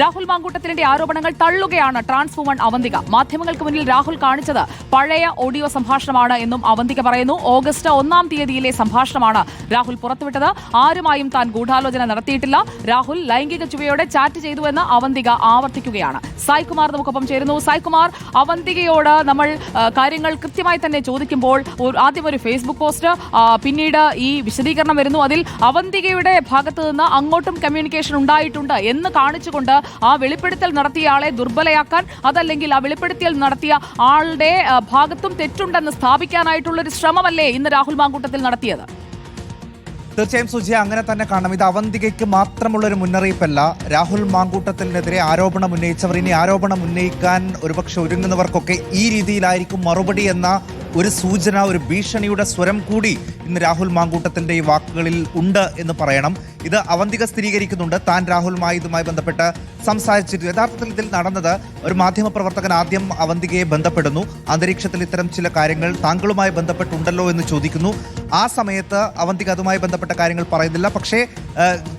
രാഹുൽ മാങ്കൂട്ടത്തിന്റെ ആരോപണങ്ങൾ തള്ളുകയാണ് trans woman Avanthika. മാധ്യമങ്ങൾക്ക് മുന്നിൽ രാഹുൽ കാണിച്ചത് പഴയ ഓഡിയോ സംഭാഷണമാണ് എന്നും അവന്തിക പറയുന്നു. ഓഗസ്റ്റ് ഒന്നാം തീയതിയിലെ സംഭാഷണമാണ് രാഹുൽ പുറത്തുവിട്ടത്. ആരുമായും താൻ ഗൂഢാലോചന നടത്തിയിട്ടില്ല. രാഹുൽ ലൈംഗിക ചുവയോടെ ചാറ്റ് ചെയ്തുവെന്ന് അവന്തിക ആവർത്തിക്കുകയാണ്. സായ്കുമാർ നമുക്കൊപ്പം ചേരുന്നു. സായ്കുമാർ അവന്തികയോട് നമ്മൾ കാര്യങ്ങൾ കൃത്യമായി തന്നെ ചോദിക്കുമ്പോൾ ആദ്യം ഒരു ഫേസ്ബുക്ക് പോസ്റ്റ് പിന്നീട് ഈ വിശദീകരണം വരുന്നു. അതിൽ അവന്തികയുടെ ഭാഗത്ത് നിന്ന് അങ്ങോട്ടും കമ്മ്യൂണിക്കേഷൻ ഉണ്ടായിട്ടുണ്ട് എന്ന് കാണിച്ചുകൊണ്ട് ആ വെളിപ്പെടുത്തൽ നടത്തിയ ആളെ ദുർബലയാക്കാൻ അതല്ലെങ്കിൽ ആ വെളിപ്പെടുത്തൽ നടത്തിയ ആളുടെ ഭാഗത്തും തെറ്റുണ്ടെന്ന് സ്ഥാപിക്കാനായിട്ടുള്ള ഒരു ശ്രമമല്ലേ ഇന്ന് രാഹുൽ മാങ്കൂട്ടത്തിൽ നടത്തിയത്? തീർച്ചയായും സുജി അങ്ങനെ തന്നെ കാണണം ഇത് അവന്തികയ്ക്ക് മാത്രമുള്ള ഒരു മുന്നറിയിപ്പല്ല. രാഹുൽ മാങ്കൂട്ടത്തിനെതിരെ ആരോപണം ഉന്നയിച്ചവർ ഇനി ആരോപണം ഉന്നയിക്കാൻ ഒരുപക്ഷെ ഒരുങ്ങുന്നവർക്കൊക്കെ ഈ രീതിയിലായിരിക്കും മറുപടി എന്ന ഒരു സൂചന ഒരു ഭീഷണിയുടെ സ്വരം കൂടി ഇന്ന് രാഹുൽ മാങ്കൂട്ടത്തിന്റെ ഈ വാക്കുകളിൽ ഉണ്ട് എന്ന് പറയണം. ഇത് അവന്തിക സ്ഥിരീകരിക്കുന്നുണ്ട്. താൻ രാഹുലുമായി ഇതുമായി ബന്ധപ്പെട്ട് സംസാരിച്ചിട്ട് യഥാർത്ഥത്തിൽ ഇതിൽ നടന്നത് ഒരു മാധ്യമപ്രവർത്തകൻ ആദ്യം അവന്തികയെ ബന്ധപ്പെടുന്നു. അന്തരീക്ഷത്തിൽ ഇത്തരം ചില കാര്യങ്ങൾ താങ്കളുമായി ബന്ധപ്പെട്ടുണ്ടല്ലോ എന്ന് ചോദിക്കുന്നു. ആ സമയത്ത് അവന്തിക അതുമായി ബന്ധപ്പെട്ട കാര്യങ്ങൾ പറയുന്നില്ല. പക്ഷേ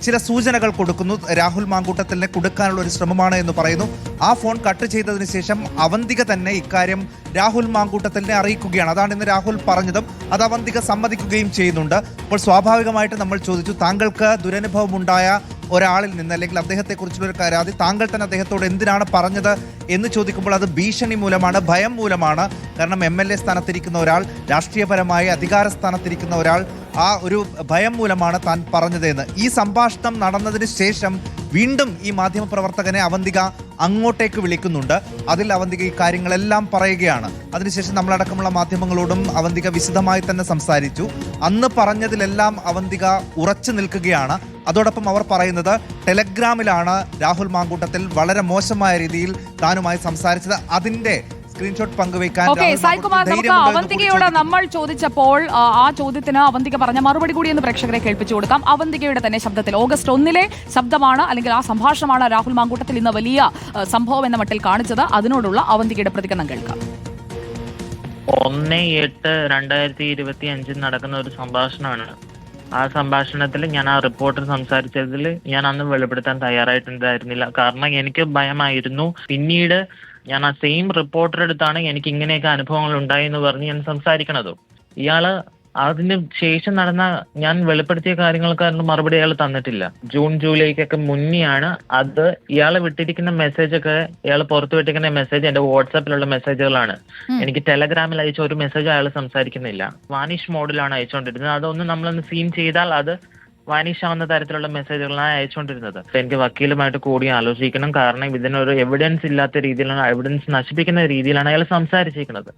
ചില സൂചനകൾ കൊടുക്കുന്നു. രാഹുൽ മാങ്കൂട്ടത്തിനെ കൊടുക്കാനുള്ള ഒരു ശ്രമമാണ് എന്ന് പറയുന്നു. ആ ഫോൺ കട്ട് ചെയ്തതിന് ശേഷം അവന്തിക തന്നെ ഇക്കാര്യം രാഹുൽ മാങ്കൂട്ടത്തിനെ അറിയിക്കുകയാണ്. അതാണ് ഇന്ന് രാഹുൽ പറഞ്ഞതും. അത് അവന്തിക സമ്മതിക്കുകയും ചെയ്യുന്നുണ്ട്. അപ്പോൾ സ്വാഭാവികമായിട്ട് നമ്മൾ ചോദിച്ചു താങ്കൾക്ക് ദുരനുഭവം ഉണ്ടായ ഒരാളിൽ നിന്ന് അല്ലെങ്കിൽ അദ്ദേഹത്തെക്കുറിച്ചുള്ള ഒരു കരാതി താങ്കൾ തന്നെ അദ്ദേഹത്തോട് എന്തിനാണ് പറഞ്ഞത് എന്ന് ചോദിക്കുമ്പോൾ അത് ഭീഷണി മൂലമാണ് ഭയം മൂലമാണ്. കാരണം എം എൽ എ സ്ഥാനത്തിരിക്കുന്ന ഒരാൾ രാഷ്ട്രീയപരമായി അധികാര സ്ഥാനത്തിരിക്കുന്ന ഒരാൾ ആ ഒരു ഭയം മൂലമാണ് താൻ പറഞ്ഞതെന്ന്. ഈ സംഭാഷണം നടന്നതിന് ശേഷം വീണ്ടും ഈ മാധ്യമപ്രവർത്തകനെ അവന്തിക അങ്ങോട്ടേക്ക് വിളിക്കുന്നുണ്ട്. അതിൽ അവന്തിക ഈ കാര്യങ്ങളെല്ലാം പറയുകയാണ്. അതിനുശേഷം നമ്മളടക്കമുള്ള മാധ്യമങ്ങളോടും അവന്തിക വിശദമായി തന്നെ സംസാരിച്ചു. അന്ന് പറഞ്ഞതിലെല്ലാം അവന്തിക ഉറച്ചു നിൽക്കുകയാണ്. അതോടൊപ്പം അവർ പറയുന്നത് ടെലഗ്രാമിലാണ് രാഹുൽ മാങ്കൂട്ടത്തിൽ വളരെ മോശമായ രീതിയിൽ താനുമായി സംസാരിച്ചത്. അതിന്റെ സ്ക്രീൻഷോട്ട് പങ്കുവെക്കാൻ നമുക്ക് അവന്തികയോട് നമ്മൾ ചോദിച്ചപ്പോൾ ആ, ആ ചോദ്യത്തിന് അവന്തിക പറഞ്ഞ മറുപടി കൂടി എന്ന് പ്രേക്ഷകരെ കേൾപ്പിച്ചു കൊടുക്കാം. അവന്തികയുടെ തന്നെ ശബ്ദത്തിൽ ഓഗസ്റ്റ് ഒന്നിലെ ശബ്ദമാണ് അല്ലെങ്കിൽ ആ സംഭാഷണമാണ് രാഹുൽ മാങ്കൂട്ടത്തിൽ ഇന്ന് വലിയ സംഭവം എന്ന മട്ടിൽ കാണിച്ചത്. അതിനോടുള്ള അവന്തികയുടെ പ്രതികരണം കേൾക്കാം. ഒന്ന് എട്ട് രണ്ടായിരത്തി ഇരുപത്തി അഞ്ചിൽ നടക്കുന്ന ഒരു സംഭാഷണമാണ്. ആ സംഭാഷണത്തിൽ ഞാൻ ആ റിപ്പോർട്ടർ സംസാരിച്ചതിൽ ഞാൻ അന്ന് വെളിപ്പെടുത്താൻ തയ്യാറായിട്ടുണ്ടായിരുന്നില്ല. കാരണം എനിക്ക് ഭയമായിരുന്നു. പിന്നീട് ഞാൻ ആ സെയിം റിപ്പോർട്ടർ അടുത്താണ് എനിക്ക് ഇങ്ങനെയൊക്കെ അനുഭവങ്ങൾ ഉണ്ടായി എന്ന് പറഞ്ഞ് ഞാൻ സംസാരിക്കണത്. ഇയാൾ അതിന് ശേഷം നടന്ന ഞാൻ വെളിപ്പെടുത്തിയ കാര്യങ്ങൾക്കായിരുന്നു മറുപടി അയാൾ തന്നിട്ടില്ല. ജൂൺ ജൂലൈക്കൊക്കെ മുന്നെയാണ് അത് ഇയാളെ വിട്ടിരിക്കുന്ന മെസ്സേജ് ഒക്കെ ഇയാൾ പുറത്തു വിട്ടിരിക്കുന്ന മെസ്സേജ് എന്റെ വാട്സാപ്പിലുള്ള മെസ്സേജുകളാണ് എനിക്ക് ടെലഗ്രാമിൽ അയച്ച ഒരു മെസ്സേജ് അയാൾ സംസാരിക്കുന്നില്ല. വാനിഷ് മോഡിലാണ് അയച്ചുകൊണ്ടിരുന്നത്. അതൊന്ന് നമ്മളൊന്ന് സീൻ ചെയ്താൽ അത് വാനിഷ് ആവുന്ന തരത്തിലുള്ള മെസ്സേജുകളാണ് അയച്ചുകൊണ്ടിരുന്നത്. അപ്പൊ എനിക്ക് വക്കീലുമായിട്ട് കൂടി ആലോചിക്കണം. കാരണം ഇതിനൊരു എവിഡൻസ് ഇല്ലാത്ത രീതിയിലാണ് എവിഡൻസ് നശിപ്പിക്കുന്ന രീതിയിലാണ് അയാൾ സംസാരിച്ചിരിക്കുന്നത്.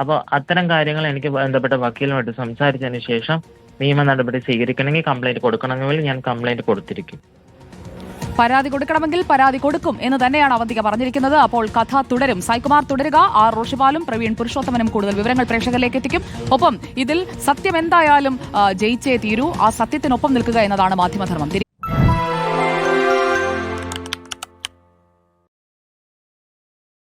അപ്പോൾ അത്തരം കാര്യങ്ങൾ എനിക്ക് ബന്ധപ്പെട്ട വക്കീലുമായിട്ട് സംസാരിച്ചതിന് ശേഷം നിയമ നടപടി സ്വീകരിക്കണമെങ്കിൽ കംപ്ലൈന്റ് കൊടുക്കണമെങ്കിൽ ഞാൻ കംപ്ലൈന്റ് കൊടുത്തിരിക്കും. പരാതി കൊടുക്കണമെങ്കിൽ പരാതി കൊടുക്കും എന്ന് തന്നെയാണ് അവന്തിക പറഞ്ഞിരിക്കുന്നത്. അപ്പോൾ കഥ തുടരും. സൈകുമാർ തുടരുക. ആർ റോഷിപാലും പ്രവീൺ പുരുഷോത്തമനും കൂടുതൽ വിവരങ്ങൾ പ്രേക്ഷകരിലേക്ക് എത്തിക്കും. ഒപ്പം ഇതിൽ സത്യം എന്തായാലും ജയിച്ചേ തീരൂ. ആ സത്യത്തിനൊപ്പം നിൽക്കുക എന്നതാണ് മാധ്യമധർമ്മം.